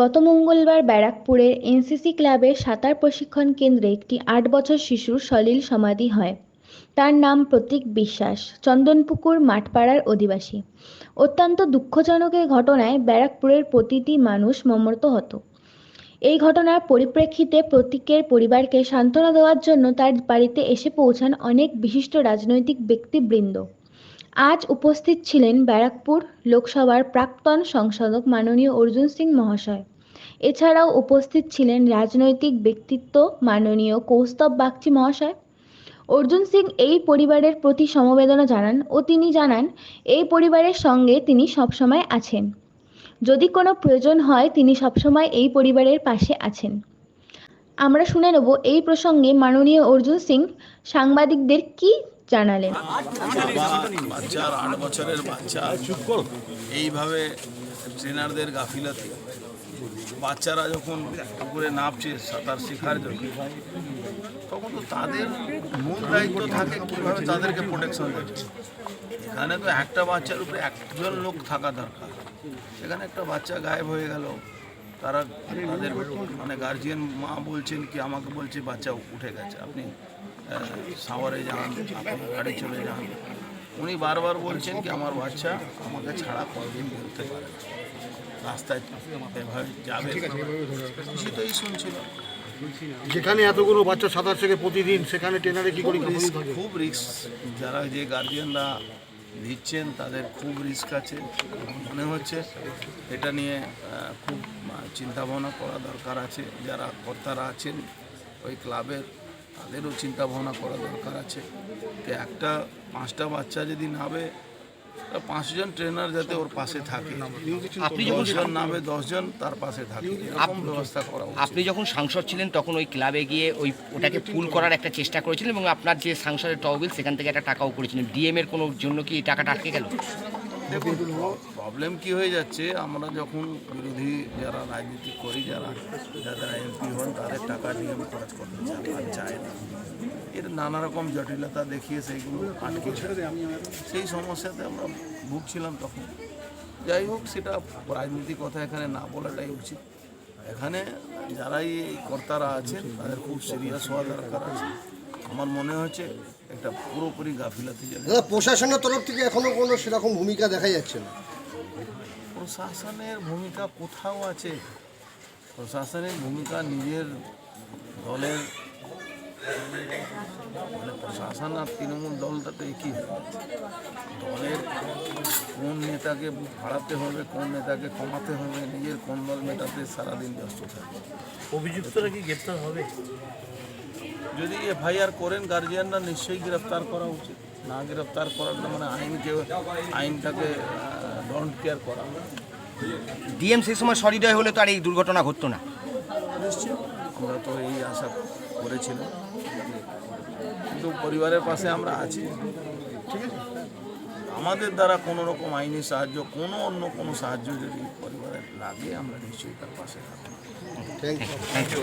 গত মঙ্গলবার ব্যারাকপুরের এনসিসি ক্লাবের সাঁতার প্রশিক্ষণ কেন্দ্রে একটি আট বছর শিশুর সলিল সমাধি হয়। তার নাম প্রতীক বিশ্বাস, চন্দনপুকুর, মাঠপাড়ার অধিবাসী। অত্যন্ত দুঃখজনক এই ঘটনায় ব্যারাকপুরের প্রতিটি মানুষ মর্মাহত এই ঘটনার পরিপ্রেক্ষিতে প্রতীকের পরিবারকে সান্ত্বনা দেওয়ার জন্য তার বাড়িতে এসে পৌঁছান অনেক বিশিষ্ট রাজনৈতিক ব্যক্তিবৃন্দ। আজ উপস্থিত ছিলেন ব্যারাকপুর লোকসভার প্রাক্তন সংসদক মাননীয় অর্জুন সিং মহাশয়। এছাড়াও উপস্থিত ছিলেন রাজনৈতিক ব্যক্তিত্ব মাননীয় কৌস্তব বাগচি মহাশয়। অর্জুন সিং এই পরিবারের প্রতি সমবেদনা জানান ও তিনি জানান, এই পরিবারের সঙ্গে তিনি সবসময় আছেন। যদি কোনো প্রয়োজন হয়, তিনি সবসময় এই পরিবারের পাশে আছেন। আমরা শুনে নেব এই প্রসঙ্গে মাননীয় অর্জুন সিং সাংবাদিকদের কি জানালেন? বাচ্চার আট বছরের বাচ্চা। এইভাবে ট্রেনারদের গাফিলতি। বাচ্চারা যখন পুকুরে নামছে, সাঁতার শেখার জন্য, তখন তো তাদের মূল দায়িত্ব থাকে কীভাবে তাদেরকে প্রোটেকশন দিচ্ছে এখানে তো একটা বাচ্চার উপরে একজন লোক থাকা দরকার। সেখানে একটা বাচ্চা গায়েব হয়ে গেল তারা তাদের মানে গার্জিয়ান মা বলছেন কি আমাকে বলছে বাচ্চা উঠে গেছে। আপনি সাওয়ারে যান আপনি গাড়ি চলে যান। উনি বারবার বলছেন কি আমার বাচ্চা আমাকে ছাড়া কোনোদিন বেরোতে পারে। রাস্তায় এভাবে যাবে সেটাই শুনছিল। যেখানে এতগুলো বাচ্চা সাঁতার শেখে প্রতিদিন সেখানে ট্রেনারে কি করে খুব রিস্ক খুব রিস্ক যারা যে গার্জিয়ানরা দিচ্ছেন তাদের খুব রিস্ক আছে। মনে হচ্ছে এটা নিয়ে খুব চিন্তা ভাবনা করা দরকার আছে। যারা কর্তারা আছেন ওই ক্লাবের তাদেরও চিন্তা ভাবনা করা দরকার আছে। যে একটা পাঁচটা বাচ্চা যদি নাবে তা পাঁচজন ট্রেনার যাতে ওর পাশে থাকে। আপনি যখন নামে দশজন তার পাশে থাকে। এরকম ব্যবস্থা করা আপনি যখন সাংসদ ছিলেন তখন ওই ক্লাবে গিয়ে ওই ওটাকে ফুল করার একটা চেষ্টা করেছিলেন এবং আপনার যে সাংসদের তহবিল সেখান থেকে একটা টাকাও করেছিলেন। ডিএম এর কোনো জন্য কি টাকাটা আটকে গেল? দেখুন প্রবলেম কি হয়ে যাচ্ছে আমরা যখন বিরোধী যারা রাজনীতি করি যারা যারা এমপি হন তাদের টাকা নিয়ে আমি খরচ করতে আর চায় না। এর নানা রকম জটিলতা দেখিয়ে সেইগুলো আটকে। সেই সমস্যাতে আমরা ভুগছিলাম তখন। যাই হোক সেটা রাজনীতি কথা এখানে না বলাটাই উচিত। এখানে যারাই এই কর্তারা আছেন তাদের খুব সিরিয়াস হওয়া দরকার আছে। আমার মনে হচ্ছে একটা পুরোপুরি গাফিলাতি যেন দাদা প্রশাসনের তরফ থেকে এখনও কোনো সেরকম ভূমিকা দেখা যাচ্ছে না। প্রশাসনের ভূমিকা কোথাও আছে? প্রশাসনের ভূমিকা নিজের দলের মানে প্রশাসন আর তৃণমূল দলটা তো একই দলের কোন নেতাকে বাড়াতে হবে কোন নেতাকে কমাতে হবে নিজের কোন দল মেটাতে সারাদিন ব্যস্ত থাকে। অভিযুক্তরা কি গ্রেপ্তার হবে? যদি এফআইআর করেন গার্জিয়ানরা নিশ্চয়ই গ্রেফতার করা উচিত। না গ্রেফতার করার না মানে আইনকে আইনটাকে ডোন্ট কেয়ার করা। ডিএম সেই সময় সহৃদয় হলে তো আর এই দুর্ঘটনা ঘটতো না। নিশ্চয় আমরা তো এই আশা করেছিলাম। কিন্তু পরিবারের পাশে আমরা আছি। ঠিক আছে? আমাদের দ্বারা কোনো রকম আইনি সাহায্য কোনো অন্য কোনো সাহায্য যদি পরিবারের লাগে আমরা নিশ্চয়ই তার পাশে থাকব। Thank you thank you